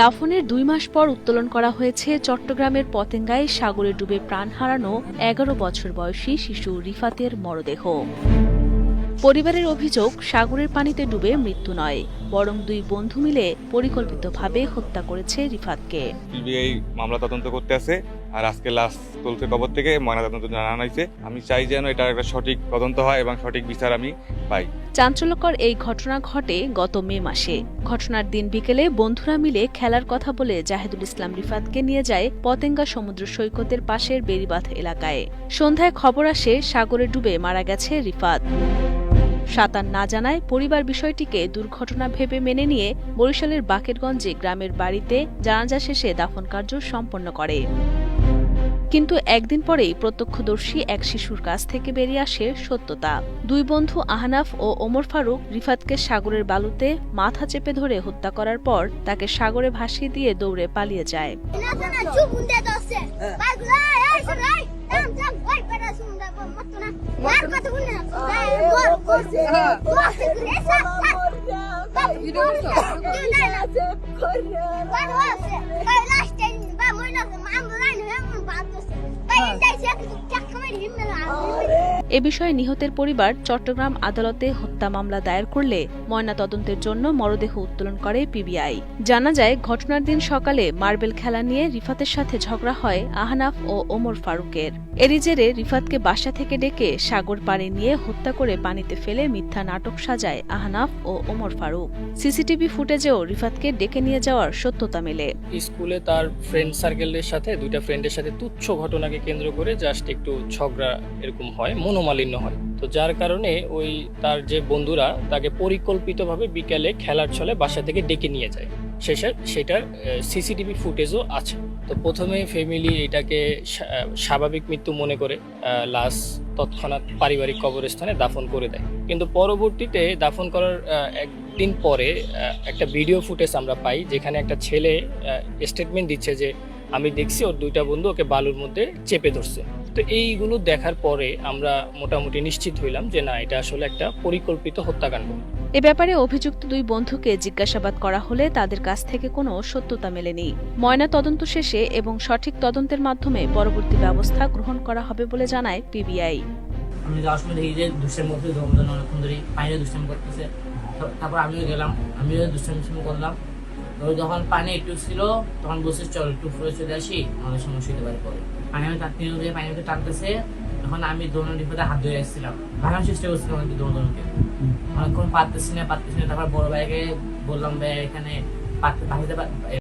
দাফনের দুই মাস পর উত্তোলন করা হয়েছে চট্টগ্রামের পতেঙ্গায় সাগরে ডুবে প্রাণ হারানো এগারো বছর বয়সী শিশু রিফাতের মরদেহ। পরিবারের অভিযোগ, সাগরের পানিতে ডুবে মৃত্যু নয়, বরং দুই বন্ধু মিলে পরিকল্পিতভাবে হত্যা করেছে রিফাতকে। মামলা তদন্ত করতে আছে। আর আজকে লাস্ট তুলছে কবর থেকে ময়না তদন্ত জানানো হয়েছে। আমি চাই যেন এটা একটা সঠিক তদন্ত হয় এবং সঠিক বিচার আমি পাই। চাঞ্চল্যকর এই ঘটনা ঘটে গত মে মাসে। ঘটনার দিন বিকেলে বন্ধুরা মিলে খেলার কথা বলে জাহেদুল ইসলাম রিফাতকে নিয়ে যায় পতেঙ্গা সমুদ্র সৈকতের পাশের বেড়িবাঁধ এলাকায়। সন্ধ্যায় খবর আসে, সাগরে ডুবে মারা গেছে রিফাত। সাঁতার না জানায় পরিবার বিষয়টিকে দুর্ঘটনা ভেবে মেনে নিয়ে বরিশালের বাকেরগঞ্জে গ্রামের বাড়িতে জানাজা শেষে দাফন কার্য সম্পন্ন করে। কিন্তু একদিন পরেই প্রত্যক্ষদর্শী এক শিশুর কাছ থেকে বেরিয়ে আসে সত্যতা দুই বন্ধু আহনাফ ও ওমর ফারুক রিফাতকে সাগরের বালুতে মাথা চেপে ধরে হত্যা করার পর তাকে সাগরে ভাসিয়ে দিয়ে দৌড়ে পালিয়ে যায় จักเข้าไปที่ตลาด এ বিষয়ে নিহতের পরিবার চট্টগ্রাম আদালতে হত্যা মামলা দায়ের করলে ময়না তদন্তের জন্য মরদেহ উত্তোলন করে পিবিআই। জানা যায়, ঘটনার দিন সকালে মার্বেল খেলা নিয়ে রিফাতের সাথে ঝগড়া হয় আহনাফ ও ওমর ফারুকের। এরই জেরে রিফাতকে বাসা থেকে ডেকে সাগর পাড়ে নিয়ে হত্যা করে পানিতে ফেলে মিথ্যা নাটক সাজায় আহনাফ ও ওমর ফারুক। সিসিটিভি ফুটেজেও রিফাতকে ডেকে নিয়ে যাওয়ার সত্যতা মেলে। স্কুলে তার ফ্রেন্ড সার্কেলের সাথে, দুইটা ফ্রেন্ডের সাথে তুচ্ছ ঘটনাকে কেন্দ্র করে জাস্ট একটু ঝগড়া এরকম হয় মনোমালিন্য হয়। তো যার কারণে ওই তার যে বন্ধুরা, তাকে পরিকল্পিতভাবে বিকেলে খেলার ছলে বাসা থেকে ডেকে নিয়ে যায়। শেষে সেটার সিসিটিভি ফুটেজও আছে। তো প্রথমে ফ্যামিলি এটাকে স্বাভাবিক মৃত্যু মনে করে লাশ তৎক্ষণাৎ পারিবারিক কবরস্থানে দাফন করে দেয়। কিন্তু পরবর্তীতে দাফন করার একদিন পরে একটা ভিডিও ফুটেজ আমরা পাই, যেখানে একটা ছেলে স্টেটমেন্ট দিচ্ছে যে, আমি দেখছি ওর দুইটা বন্ধু ওকে বালুর মধ্যে চেপে ধরছে। তো এইগুলো দেখার পরে আমরা মোটামুটি নিশ্চিত হইলাম যে না এটা আসলে একটা পরিকল্পিত হত্যাকাণ্ড। এ ব্যাপারে অভিযুক্ত দুই বন্ধুকে জিজ্ঞাসাবাদ করা হলে তাদের কাছ থেকে কোনো সত্যতা মেলেনি। ময়না তদন্ত শেষে এবং সঠিক তদন্তের মাধ্যমে পরবর্তী ব্যবস্থা গ্রহণ করা হবে বলে জানায় পিবিআই। আমি যাওয়ার সময় দেখি যে দুষ্টের মধ্যে ধর্মদান অনেকক্ষণ ধরে পানিতে দুষ্টামি করতেছে। তারপর আমিও গেলাম আমিও দুষ্টামি দুষ্টামি করলাম। যখন পানি একটু ছিল তখন বলছে চল একটু ফুলে চলে আসি আমাদের সমস্যা হতে পারে পরে। পানি আমি টানতে দিয়ে পানি আমাকে টানতেছে তখন আমি দোনো বিপদে হাত ধরে আসছিলাম ভাঙার চেষ্টা করছিলাম আমি দোনো দোনোকে অনেকক্ষণ পারতেছি না পারতেছি না তারপর বড় ভাইকে বললাম ভাই এখানে পারতে পারতে